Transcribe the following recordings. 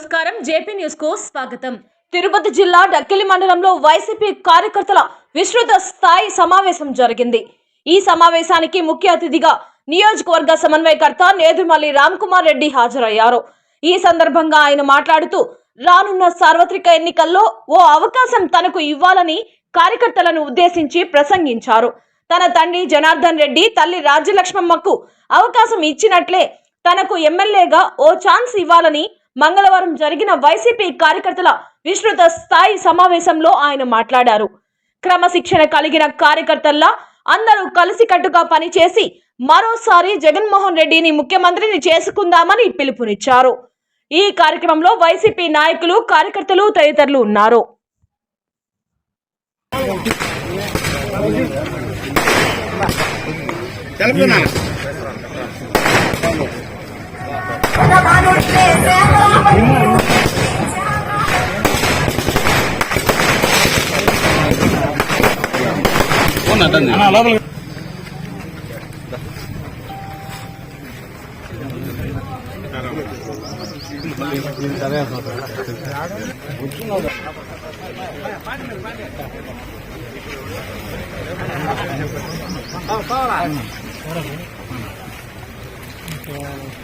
నమస్కారం. జేపీ న్యూస్కు స్వాగతం. తిరుపతి జిల్లా డక్కిలి మండలంలో వైసీపీ కార్యకర్తల విస్తృత స్థాయి సమావేశం జరిగింది. ఈ సమావేశానికి ముఖ్య అతిథిగా నియోజకవర్గ సమన్వయకర్త నేదుమల్లి రామ్ కుమార్ రెడ్డి హాజరయ్యారు. ఈ సందర్భంగా ఆయన మాట్లాడుతూ రానున్న సార్వత్రిక ఎన్నికల్లో ఓ అవకాశం తనకు ఇవ్వాలని కార్యకర్తలను ఉద్దేశించి ప్రసంగించారు. తన తండ్రి జనార్దన్ రెడ్డి తల్లి రాజ్యలక్ష్మమ్మకు అవకాశం ఇచ్చినట్లే తనకు ఎమ్మెల్యేగా ఓ ఛాన్స్ ఇవ్వాలని మంగళవారం జరిగిన వైసీపీ కార్యకర్తల విస్తృత స్థాయి సమావేశంలో ఆయన మాట్లాడారు. క్రమశిక్షణ కలిగిన కార్యకర్తల్లా అందరూ కలిసికట్టుగా పనిచేసి మరోసారి జగన్మోహన్ రెడ్డిని ముఖ్యమంత్రిని చేసుకుందామని పిలుపునిచ్చారు. ఈ కార్యక్రమంలో వైసీపీ నాయకులు కార్యకర్తలు తదితరులు ఉన్నారు. 我那等你。那老板。啊，好了。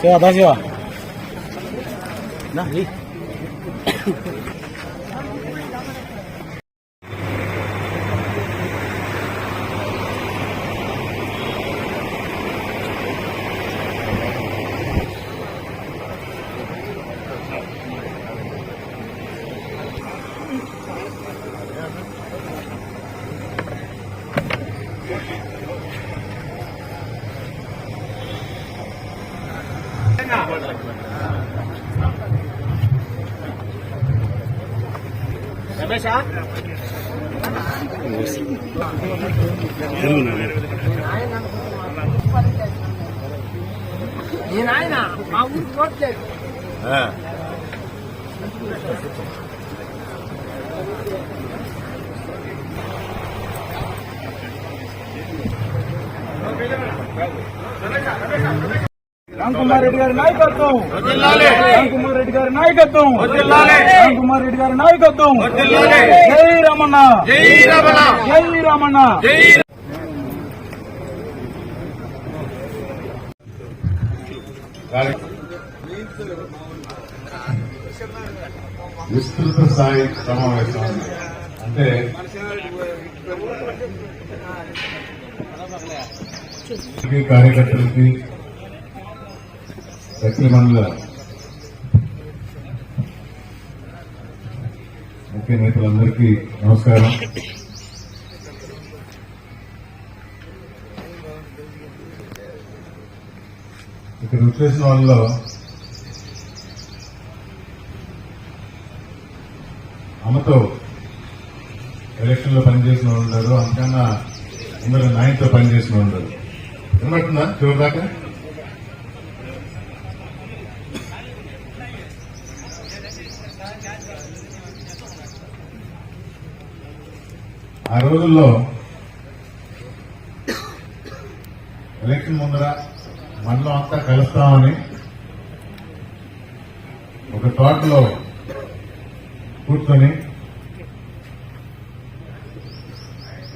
行了放心吧。那你。నిజంగా రమేశా నేను ఆయన మా ఊరు చూడలేదు రమేశా రమేశా రమేశా రామ్ కుమార్ రెడ్డి గారి నాయకత్వం రామ్ కుమార్ రెడ్డి గారి నాయకత్వం రామ్ కుమార్ రెడ్డి గారి నాయకత్వం జై రమణ జై రమణ జై రమణ విస్తృత స్థాయి సమావేశం. అంటే ఈ కార్యకర్తలకి శక్తి ముఖ్య నేతలందరికీ నమస్కారం. ఇక్కడ వచ్చేసిన వాళ్ళలో అమ్మతో ఎలక్షన్లో పనిచేసిన వాళ్ళు ఉన్నారు. అంతకన్నా అందరూ నాయనతో పనిచేసిన వాళ్ళు ఉన్నారు. వినబడుతుందా చివరిదాకా? ఆ రోజుల్లో ఎలక్షన్ ముందర మనలో అంతా కలుస్తామని ఒక తోటలో కూర్చొని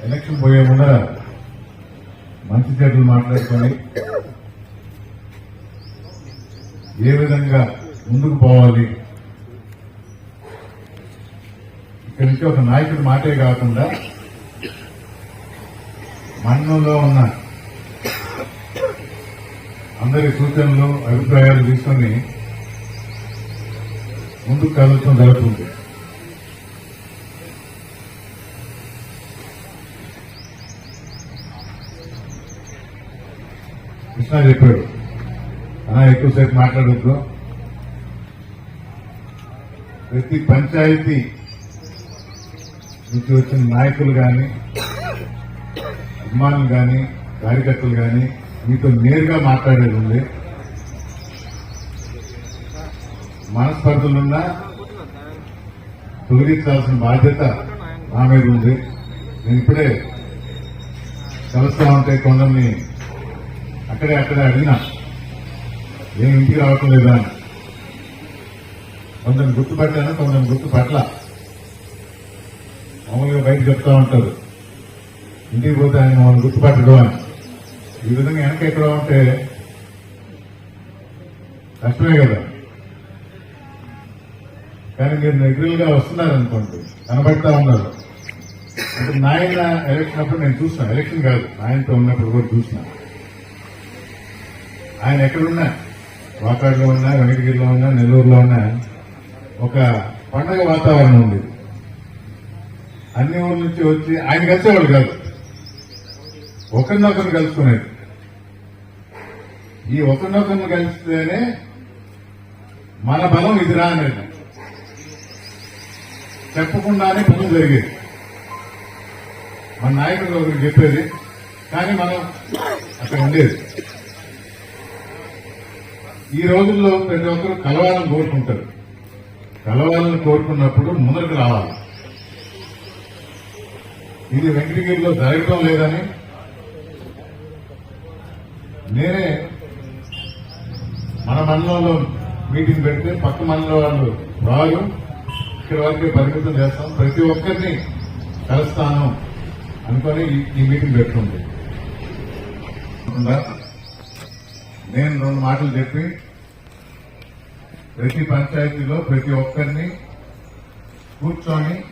ఎలక్షన్ పోయే ముందర మంచి చెట్లు మాట్లాడుకొని ఏ విధంగా ముందుకు పోవాలి? ఇక్కడి నుంచి ఒక నాయకుడి మాటే కాకుండా మన్నంలో ఉన్న అందరి సూచనలు అభిప్రాయాలు తీసుకొని ముందుకు కదలటం జరుగుతుంది. కృష్ణ చెప్పాడు అలా ఎక్కువసేపు మాట్లాడద్దు. ప్రతి పంచాయతీ నుంచి వచ్చిన నాయకులు కానీ అభిమానులు కానీ కార్యకర్తలు కానీ మీతో నేరుగా మాట్లాడేది ఉంది. మనస్పర్ధలున్నా తొలగించాల్సిన బాధ్యత నా మీద ఉంది. నేను ఇప్పుడే కలుస్తా ఉంటే కొందరిని అక్కడే అక్కడే అడిగినా ఏం ఇంటికి రావటం లేదా? అని. కొందరిని గుర్తుపట్టాను కొందరిని గుర్తుపట్ల మామూలుగా బయట చెప్తా ఉంటారు. ఇంటికి పోతే ఆయన మమ్మల్ని గుర్తుపట్టడం అని. ఈ విధంగా వెనక ఎక్కడ ఉంటే కష్టమే కదా. కానీ మీరు రెగ్యులర్ వస్తున్నారనుకోండి కనబడతా ఉన్నారు. అంటే నాయన ఎలక్షన్ అప్పుడు నేను చూసిన ఎలక్షన్ కాదు ఆయనతో ఉన్నప్పుడు కూడా చూసిన. ఆయన ఎక్కడున్నా? వాకాడులో ఉన్నా వెంకటగిరిలో ఉన్నా నెల్లూరులో ఉన్నా ఒక పండగ వాతావరణం ఉంది అన్ని ఊర్ల నుంచి వచ్చి ఆయన కలిసేవాళ్ళు కాదు. ఒకరినొకరు కలుసుకునేది. ఈ ఒకరినొకరిని కలిస్తేనే మన బలం ఇదిరా అనేది. చెప్పకుండానే పనులు జరిగేది. మన నాయకుడు ఒకరు చెప్పేది కానీ మనం అక్కడ ఉండేది. ఈ రోజుల్లో ప్రతి ఒక్కరు కలవాలని కోరుకుంటారు. కలవాలని కోరుకున్నప్పుడు ముందరకు రావాలి. ఇది వెంకటగిరిలో జరగటం లేదని నేనే మన మండలంలో మీటింగ్ పెడితే పక్క మండలం వాళ్ళు రారు. ఇక్కడ వరకే పరిమితం చేస్తాం. ప్రతి ఒక్కరిని కలుస్తాను అనుకొని ఈ- ఈ మీటింగ్ పెట్టుకుంది. నేను రెండు మాటలు చెప్పి ప్రతి పంచాయతీలో ప్రతి ఒక్కరిని కూర్చొని